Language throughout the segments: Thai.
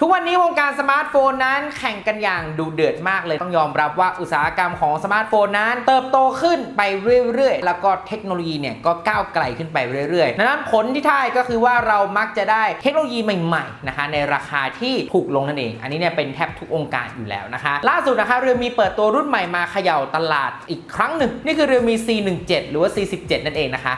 ทุกวันนี้วงการสมาร์ทโฟนนั้นแข่งกันอย่างดูเดือดมากเลยต้องยอมรับว่าอุตสาหกรรมของสมาร์ทโฟนนั้น เติบโตขึ้นไปเรื่อยๆ แล้วก็เทคโนโลยีเนี่ยก็ก้าวไกลขึ้นไปเรื่อยๆนั้นผลที่ได้ก็คือว่าเรามักจะได้เทคโนโลยีใหม่ๆนะคะในราคาที่ถูกลงนั่นเอง อันนี้เนี่ยเป็นแทบทุกองค์การอยู่แล้วนะคะ ล่าสุดนะคะเรือมีเปิดตัวรุ่นใหม่มาเขย่าตลาดอีกครั้งหนึ่งนี่คือเรือมี C17 หรือว่า C17 นั่นเองนะคะ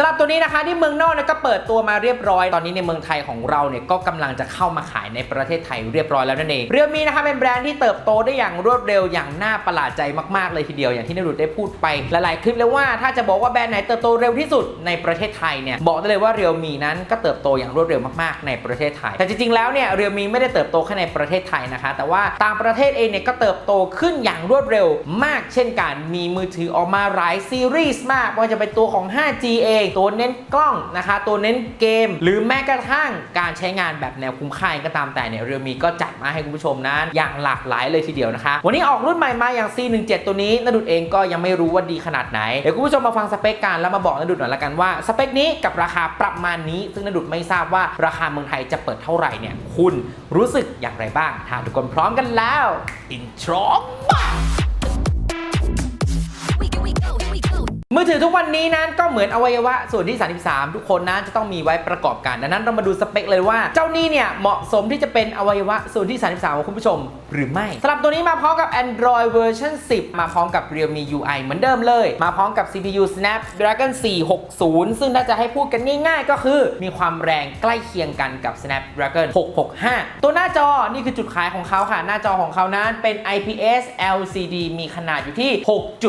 สำหรับตัวนี้นะคะที่เมืองนอกก็เปิดตัวมาเรียบร้อย ตอนนี้ในเมืองไทยของเราเนี่ยก็กำลังจะเข้ามาขายในประเทศไทยเรียบร้อยแล้วนั่นเองเรียมีนะคะเป็นแบรนด์ที่เติบโตได้อย่างรวดเร็วอย่างน่าประหลาดใจมากๆเลยทีเดียวอย่างที่นรุดได้พูดไปหลายๆคลิปแล้วว่าถ้าจะบอกว่าแบรนด์ไหนเติบโตเร็วที่สุดในประเทศไทยเนี่ยบอกได้เลยว่าเรียวมีนั้นก็เติบโตอย่างรวดเร็วมากๆ ในประเทศไทย แต่จริงๆแล้วเนี่ยเรียวมีไม่ได้เติบโตแค่ในประเทศไทยนะคะ แต่ว่าต่างประเทศเองเนี่ยก็เติบโตขึ้นอย่างรวดเร็วมาก เช่นกันมีมือถือออกมาหลายซีรีส์มากไม่ว่าจะเป็นตัวของ 5G เองตัวเน้นกล้องนะคะ ตัวเน้นเกม หรือแม้กระทั่งการใช้งานแบบแนวคุ้มค่าก็ตามแต่เนี่ยเรียวมีก็จัดมาให้คุณผู้ชมนั้น อย่างหลากหลายเลยทีเดียวนะคะ วันนี้ออกรุ่นใหม่มาอย่าง C17 ตัวนี้นดุดเองก็ยังไม่รู้ว่าดีขนาดไหน เดี๋ยวคุณผู้ชมมาฟังสเปคกันแล้วมาบอกนดุดหน่อยละกันว่าสเปคนี้กับราคาประมาณนี้ ซึ่งนดุดไม่ทราบว่าราคาเมืองไทยจะเปิดเท่าไหร่เนี่ยคุณรู้สึกอย่างไรบ้างถ้าทุกคนพร้อมกันแล้วอินทรมา มือถือทุกวันนี้นั้นก็เหมือนอวัยวะส่วนที่ 33 ทุกคนนั้นจะต้องมีไว้ประกอบกันดังนั้นเรามาดูสเปคเลยว่า เจ้านี่เนี่ยเหมาะสมที่จะเป็นอวัยวะส่วนที่ 33 ของคุณผู้ชม หรือไม่สำหรับตัวนี้มาพร้อมกับ Android เวอร์ชัน10 มาพร้อมกับ Realme UI เหมือนเดิมเลย มาพร้อมกับ CPU Snapdragon 460 ซึ่งถ้าจะให้พูดกันง่าย ๆ ก็คือมีความแรงใกล้เคียงกันกับ Snapdragon 665 ตัวหน้าจอนี่คือจุดขายของเขาค่ะ หน้าจอของเขานั้นเป็น IPS LCD มีขนาดอยู่ที่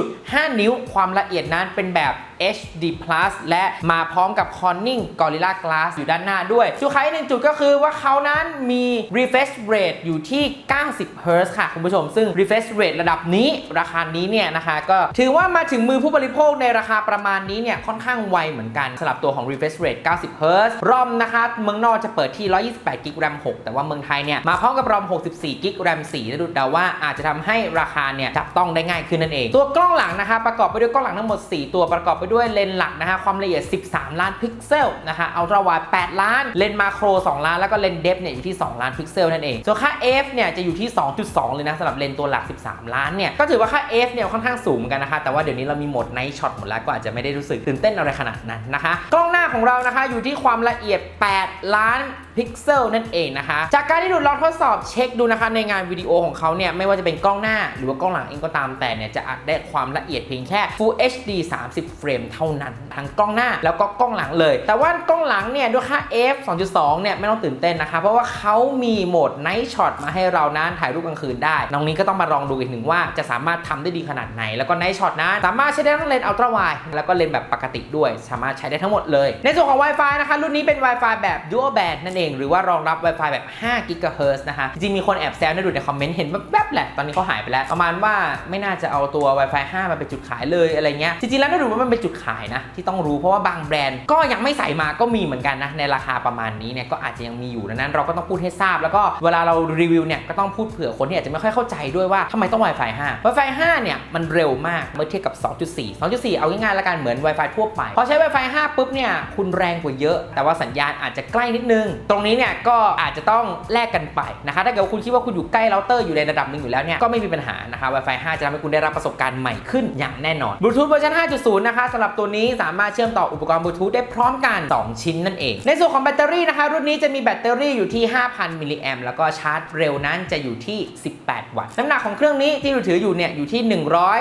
6.5 นิ้วความละเอียดนั้นเป็นแบบ HD Plus และมาพร้อมกับ Corning Gorilla Glass อยู่ด้านหน้าด้วย จุดขายอีหนึ่งจุดก็คือว่าเขานั้นมี refresh rate อยู่ที่ 90 Hz ค่ะ คุณผู้ชม ซึ่ง refresh rate ระดับนี้ราคานี้เนี่ยนะคะ ก็ถือว่ามาถึงมือผู้บริโภคในราคาประมาณนี้เนี่ย ค่อนข้างไวเหมือนกันสำหรับตัวของ refresh rate 90 Hz รอมนะคะเมืองนอกจะเปิดที่ 128 g b RAM 6 แต่ว่าเมืองไทยเนี่ย มาพร้อมกับรอม 64 g b RAM 4นะดูเดาว่าอาจจะทำให้ราคาเนี่ยจับต้องได้ง่ายขึ้นนั่นเอง ตัวกล้องหลังนะคะประกอบไปด้วยกล้องหลังทั้งหมด 4 ตัวประกอบไปด้วยเลนส์หลักนะฮะความละเอียด 13 ล้านพิกเซลนะคะอัลตร้าไวด์8ล้าน เลนส์มาโคร 2 ล้าน แล้วก็เลนส์เดฟเนี่ยอยู่ที่ 2 ล้านพิกเซลนั่นเอง ส่วนค่า f เนี่ยจะอยู่ที่ 2.2 เลยนะสำหรับเลนส์ตัวหลัก 13 ล้านเนี่ยก็ถือว่าค่า f เนี่ยค่อนข้างสูงเหมือนกันนะคะแต่ว่าเดี๋ยวนี้เรามีโหมดไนท์ช็อตหมดแล้วก็อาจจะไม่ได้รู้สึกตื่นเต้นอะไรขนาดนั้นนะคะกล้องหน้า ของเรานะคะอยู่ที่ความละเอียด 8 ล้านพิกเซลนั่นเองนะคะ จากการที่ดูลองทดสอบเช็คดูนะคะ ในงานวิดีโอของเขาเนี่ยไม่ว่าจะเป็นกล้องหน้าหรือว่ากล้องหลังเองก็ตามแต่เนี่ยจะอัดได้ความละเอียดเพียงแค่ Full HD 30 เฟรมเท่านั้น ทั้งกล้องหน้าแล้วก็กล้องหลังเลย แต่ว่ากล้องหลังเนี่ยด้วยค่า f 2.2 เนี่ยไม่ต้องตื่นเต้นนะคะ เพราะว่าเขามีโหมด Night Shot มาให้เรานั้นถ่ายรูปกลางคืนได้ น้องนี้ก็ต้องมาลองดูอีกหนึ่งว่าจะสามารถทำได้ดีขนาดไหน แล้วก็ Night Shot นั้นสามารถใช้ได้ทั้งเลนส์ Ultra Wide แล้วก็เลนส์แบบปกติด้วย สามารถใช้ได้ทั้งหมดเลยในส่วนของ Wi-Fi นะคะ รุ่นนี้เป็น Wi-Fi แบบ Dual Band นั่นเอง หรือว่ารองรับ Wi-Fi แบบ5 GHz นะคะ จริงมีคนแอบแซวนดูในคอมเมนต์เห็นแวบๆแหละ ตอนนี้เขาหายไปแล้ว ประมาณว่าไม่น่าจะเอาตัว Wi-Fi 5 มาเป็นจุดขายเลยอะไรเงี้ย จริงๆแล้วน่าดูว่ามันเป็นจุดขายนะ ที่ต้องรู้เพราะว่าบางแบรนด์ก็ยังไม่ใส่มาก็มีเหมือนกันนะในราคาประมาณนี้เนี่ยก็อาจจะยังมีอยู่ดังนั้นเราก็ต้องพูดให้ทราบ แล้วก็เวลาเรารีวิวเนี่ยก็ต้องพูดเผื่อคนที่อาจจะไม่ค่อยเข้าใจด้วยว่าทำไมต้อง Wi-Fi 5 Wi-Fi 5เนี่ยมันเร็วมากเมื่อเทียบกับ 2.4 2.4 เอาง่ายๆแล้วกันเหมือน Wi-Fi ทั่วไปพอใช้ Wi-Fi 5ปุ๊บเนี่ยคุณแรงกว่าเยอะ แต่ว่าสัญญาณอาจจะใกล้นิดนึง ตรงนี้เนี่ยก็อาจจะต้องแลกกันไปนะคะถ้าเกิดว่าคุณคิดว่าคุณอยู่ใกล้เราเตอร์อยู่ในระดับหนึ่งอยู่แล้วเนี่ยก็ไม่มีปัญหานะคะ Wi-Fi 5 จะทำให้คุณได้รับประสบการณ์ใหม่ขึ้นอย่างแน่นอน Bluetooth เวอร์ชัน5.0 นะคะสำหรับตัวนี้สามารถเชื่อมต่ออุปกรณ์บลูทูธได้พร้อมกัน 2 ชิ้นนั่นเอง ในส่วนของแบตเตอรี่นะคะ รุ่นนี้จะมีแบตเตอรี่อยู่ที่ 5,000 มิลลิแอมแล้วก็ชาร์จเร็วนั้นจะอยู่ที่ 18 วัตต์น้ำหนักของเครื่องนี้ที่เราถืออยู่เนี่ยอยู่ที่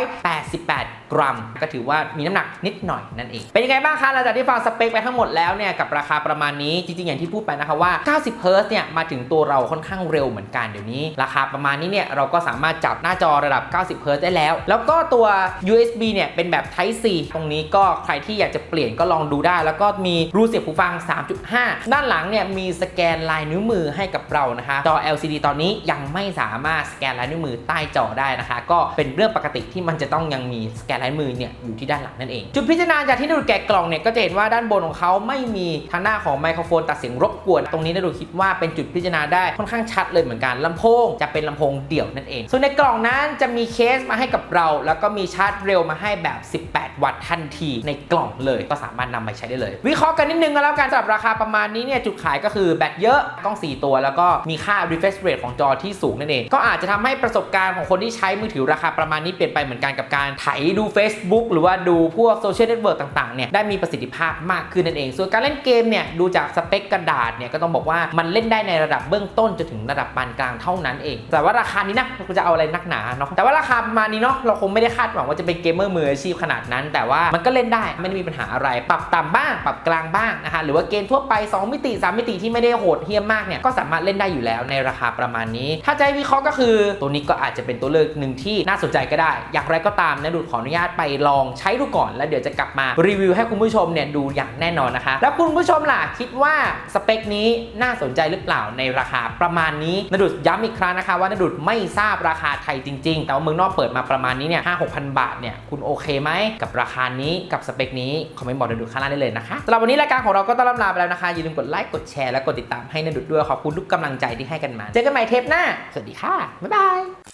188 กรัม ก็ถือว่ามีน้ำหนักนิดหน่อยนั่นเอง เป็นยังไงบ้างคะหลังจากที่ฟังสเปคไปทั้งหมดแล้วเนี่ยกับราคาประมาณนี้จริงๆอย่างที่พูดไปนะคะว่า 90 Hz เนี่ยมาถึงตัวเราค่อนข้างเร็วเหมือนกันเดี๋ยวนี้ ราคาประมาณนี้เนี่ยเราก็สามารถจับหน้าจอระดับ 90 Hz ได้แล้ว แล้วก็ตัว USB เนี่ยเป็นแบบ Type C ตรงนี้ก็ใครที่อยากจะเปลี่ยนก็ลองดูได้ แล้วก็มีรูเสียบหูฟัง 3.5 ด้านหลังเนี่ยมีสแกนลายนิ้วมือให้กับเรานะคะจอ LCD ตอนนี้ยังไม่สามารถสแกนลายนิ้วมือใต้จอได้นะคะ ก็เป็นเรื่องปกติที่มันจะต้องยังมีสแกนลายมือเนี่ยอยู่ที่ด้านหลังนั่นเอง จุดพิจารณาจากที่นดูแกะกล่องเนี่ยก็จะเห็นว่าด้านบนของเขาไม่มีทางหน้าของไมโครโฟนตัดเสียงรบกวน ตรงนี้นะดูคิดว่าเป็นจุดพิจารณาได้ค่อนข้างชัดเลยเหมือนกันลำโพงจะเป็นลำโพงเดี่ยวนั่นเอง ส่วนในกล่องนั้นจะมีเคสมาให้กับเรา แล้วก็มีชาร์จเร็วมาให้แบบ 18 วัตต์ทันทีในกล่องเลยก็สามารถนำไปใช้ได้เลย วิเคราะห์กันนิดนึงก็แล้วกันสำหรับราคาประมาณนี้เนี่ยจุดขายก็คือแบตเยอะกล้อง 4 ตัว แล้วก็มีค่า refresh rate ของจอที่สูงนั่นเองก็อาจจะทำให้ประสบการณ์ของคนที่ใช้มือถือราคาประมาณนี้เปลี่ยนไปเหมือนกันกับการไถดู Facebook หรือว่าดูพวกโซเชียลเน็ตเวิร์กต่างๆเนี่ยได้มีประสิทธิภาพมากขึ้นนั่นเอง ส่วนการเล่นเกมเนี่ยดูจากสเปคกระดาษเนี่ยก็ต้องบอกว่ามันเล่นได้ในระดับเบื้องต้นจนถึงระดับปานกลางเท่านั้นเอง แต่ว่าราคานี้นะเราจะเอาอะไรนักหนาเนาะแต่ว่าราคาประมาณนี้เนาะเราคงไม่ได้คาดหวังว่าจะเป็นเกมเมอร์มืออาชีพขนาดนั้น แต่ว่ามันก็เล่นได้ไม่ได้มีปัญหาอะไร ปรับต่ำบ้างปรับกลางบ้างนะคะหรือว่าเกมทั่วไป 2 มิติ 3 มิติที่ไม่ได้โหดเหี้ยมมากเนี่ยก็สามารถเล่นได้อยู่แล้วในราคาประมาณนี้ ถ้าจะให้วิเคราะห์ก็คือ ตัวนี้ก็อาจจะเป็นตัวเลือกหนึ่งที่น่าสนใจก็ได้ อย่างไรก็ตามนะดูขออนุญาตไปลองใช้ดูก่อน แล้วเดี๋ยวจะกลับมารีวิวให้คุณผู้ชมเนี่ยดูอย่างแน่นอนนะคะ แล้วคุณผู้ชมล่ะคิดว่าสเปคนี้น่าสนใจหรือเปล่าในราคาประมาณนี้นดูดย้ำอีกครั้งนะคะ ว่านดุดไม่ทราบราคาไทยจริง ๆ แต่ว่าเมืองนอกเปิดมาประมาณนี้เนี่ยห้าหกพันบาทเนี่ยคุณโอเคไหมกับราคานี้กับสเปคนี้คอมเมนต์บอกนดุดข้างล่างได้เลยนะคะสำหรับวันนี้รายการของเราก็ต้องลำลาไปแล้วนะคะอย่าลืมกดไลค์กดแชร์และกดติดตามให้นดุดด้วยขอบคุณทุกกำลังใจที่ให้กันมา เจอกันใหม่เทปหน้าสวัสดีค่ะบ๊ายบาย